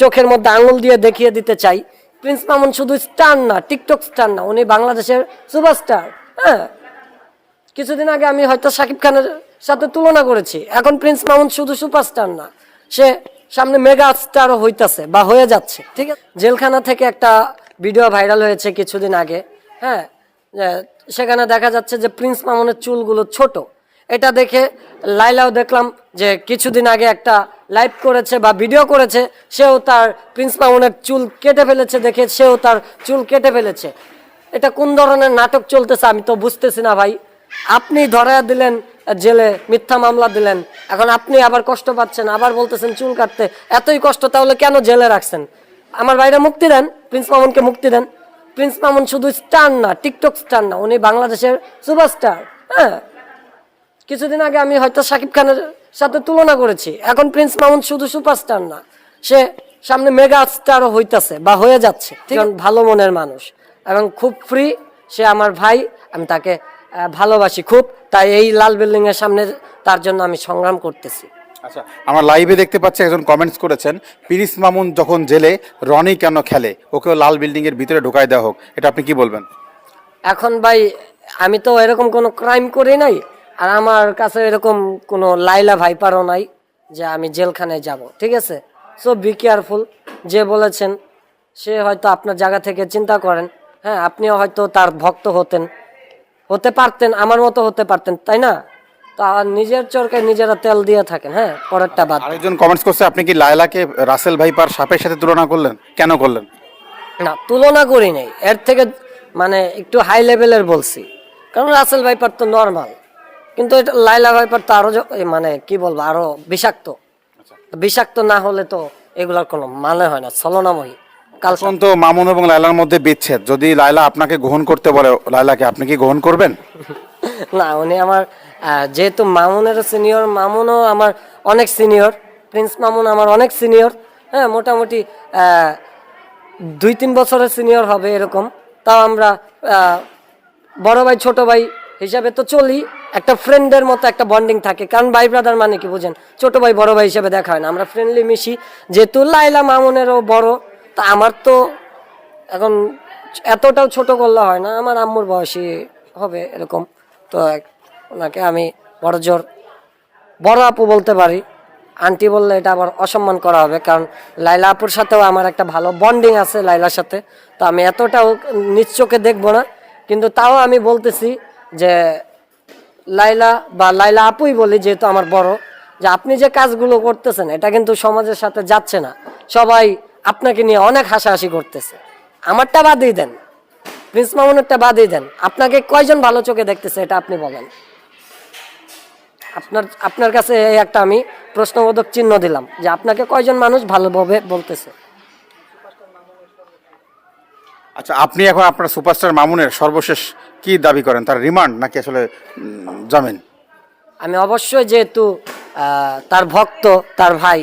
চোখের মধ্যে আঙুল দিয়ে দেখিয়ে দিতে চাই। প্রিন্স মামুন শুধু স্টার না, টিকটক স্টার না, উনি বাংলাদেশের সুপারস্টার হ্যাঁ। কিছুদিন আগে আমি হয়তো শাকিব খানের সাথে তুলনা করেছি। এখন প্রিন্স মামুন শুধু সুপারস্টার না, সে সামনে মেগা স্টারও হইতাছে বা হয়ে যাচ্ছে, ঠিক আছে? জেলখানা থেকে একটা ভিডিও ভাইরাল হয়েছে কিছুদিন আগে হ্যাঁ। সেখানে দেখা যাচ্ছে যে প্রিন্স মামুনের চুলগুলো ছোট। এটা দেখে লাইলাও দেখলাম যে কিছুদিন আগে একটা লাইভ করেছে বা ভিডিও করেছে, সেও তার প্রিন্স মামুনের চুল কেটে ফেলেছে দেখে সেও তার চুল কেটে ফেলেছে। এটা কোন ধরনের নাটক চলতেছে আমি তো বুঝতেছি না ভাই। আপনি ধরা দিলেন, জেলে মিথ্যা মামলা দিলেন, এখন আপনি আবার কষ্ট পাচ্ছেন, আবার বলতেছেন চুল কাটতে। এতই কষ্ট, তাহলে কেন জেলে রাখছেন? আমার ভাইরা মুক্তি দেন, প্রিন্স মামুনকে মুক্তি দেন। প্রিন্স মামুন শুধু স্টার না, টিকটক স্টার না, উনি বাংলাদেশের সুপারস্টার হ্যাঁ। কিছুদিন আগে আমি হয়তো শাকিব খানের সাথে তুলনা করেছি। এখন প্রিন্স মামুন শুধু সুপারস্টার না সে সামনে মেগা স্টারও হইতাছে বা হয়ে যাচ্ছে ঠিক। ভালো মনের মানুষ। এবং খুব ফ্রি সে আমার ভাই আমি তাকে ভালোবাসি খুব তাই এই লাল বিল্ডিং এর সামনে তার জন্য আমি সংগ্রাম করতেছি। আচ্ছা আমরা লাইভে দেখতে পাচ্ছি একজন কমেন্টস করেছেন পিরিস মামুন যখন জেলে রনি কেন খেলে? ওকেও লাল বিল্ডিং এর ভিতরে ঢোকায় দেওয়া হোক এটা আপনি কি বলবেন? এখন ভাই আমি তো এরকম কোনো ক্রাইম করি নাই আর আমার কাছে এরকম কোনো লাইলা ভাইপারও নাই যে আমি জেলখানায় যাব ঠিক আছে? সো বি কেয়ারফুল যে বলেছেন সে হয়তো আপনার জায়গা থেকে চিন্তা করেন হ্যাঁ আপনিও হয়তো তার ভক্ত হতেন হতে পারতেন আমার মতো হতে পারতেন তাই না? তা নিজের চরকায় নিজেরা তেল দিয়ে থাকেন হ্যাঁ পরেরটা বাদ। আরেকজন কমেন্টস করছে আপনি কি লায়লাকে রাসেল ভাইপার সাপের সাথে তুলনা করলেন? কেন করলেন? না তুলনা করি নাই। এর থেকে মানে একটু হাই লেভেলের বলছি। কারণ রাসেল ভাইপার তো নর্মাল কিন্তু এটা লাইলা ভাইপার তো আরও মানে কি বলব আরও বিষাক্ত। বিষাক্ত না হলে তো এগুলার কোনো মানে হয় না ছলনাময়ী। কাল তো মামুন এবং লায়লার মধ্যে বিচ্ছেদ। যদি লায়লা আপনাকে গ্রহণ করতে বলে লায়লাকে আপনি কি গ্রহণ করবেন? না উনি আমার যেহেতু মামুনের সিনিয়র মামুনও আমার অনেক সিনিয়র প্রিন্স মামুন আমার অনেক সিনিয়র হ্যাঁ মোটামুটি দুই তিন বছরের সিনিয়র হবে এরকম। তাও আমরা বড় ভাই ছোট ভাই হিসাবে তো চলি। একটা ফ্রেন্ডের মতো একটা বন্ডিং থাকে। কারণ ভাই ব্রাদার মানে কি বুঝেন? ছোট ভাই বড় ভাই হিসেবে দেখা হয় না। আমরা ফ্রেন্ডলি মিশি। যেহেতু লাইলা মামুনেরও বড়, তা আমার তো এখন এতটাও ছোট করলে হয় না। আমার আম্মুর বয়সী হবে এরকম। তো ওনাকে আমি বড় জোর, বড় আপু বলতে পারি। আন্টি বললে এটা আবার অসম্মান করা হবে। কারণ লাইলা আপুর সাথেও আমার একটা ভালো বন্ডিং আছে লাইলার সাথে। তো আমি এতটাও নিজ দেখব না। কিন্তু তাও আমি বলতেছি যে লাইলা বা লাইলা আপুই বলি, যেহেতু আমার বড়, যে আপনি যে কাজগুলো করতেছেন, এটা কিন্তু সমাজের সাথে যাচ্ছে না। সবাই আপনাকে নিয়ে অনেক হাসাহাসি করতেছে। আমারটা বাদই দেন। প্রিন্স মামুনেরটা বাদই দেন। আপনাকে কয়জন ভালো চোখে দেখতেছে, এটা আপনি বলেন। আপনার আপনার কাছে এই একটা আমি প্রশ্নবোধক চিহ্ন দিলাম, যে আপনাকে কয়জন মানুষ ভালোভাবে বলতেছে? আচ্ছা আপনি এখন আপনার সুপারস্টার মামুনের সর্বশেষ কি দাবি করেন? তার রিমান্ড নাকি আসলে জামিন? আমি অবশ্যই যেহেতু তার ভক্ত, তার ভাই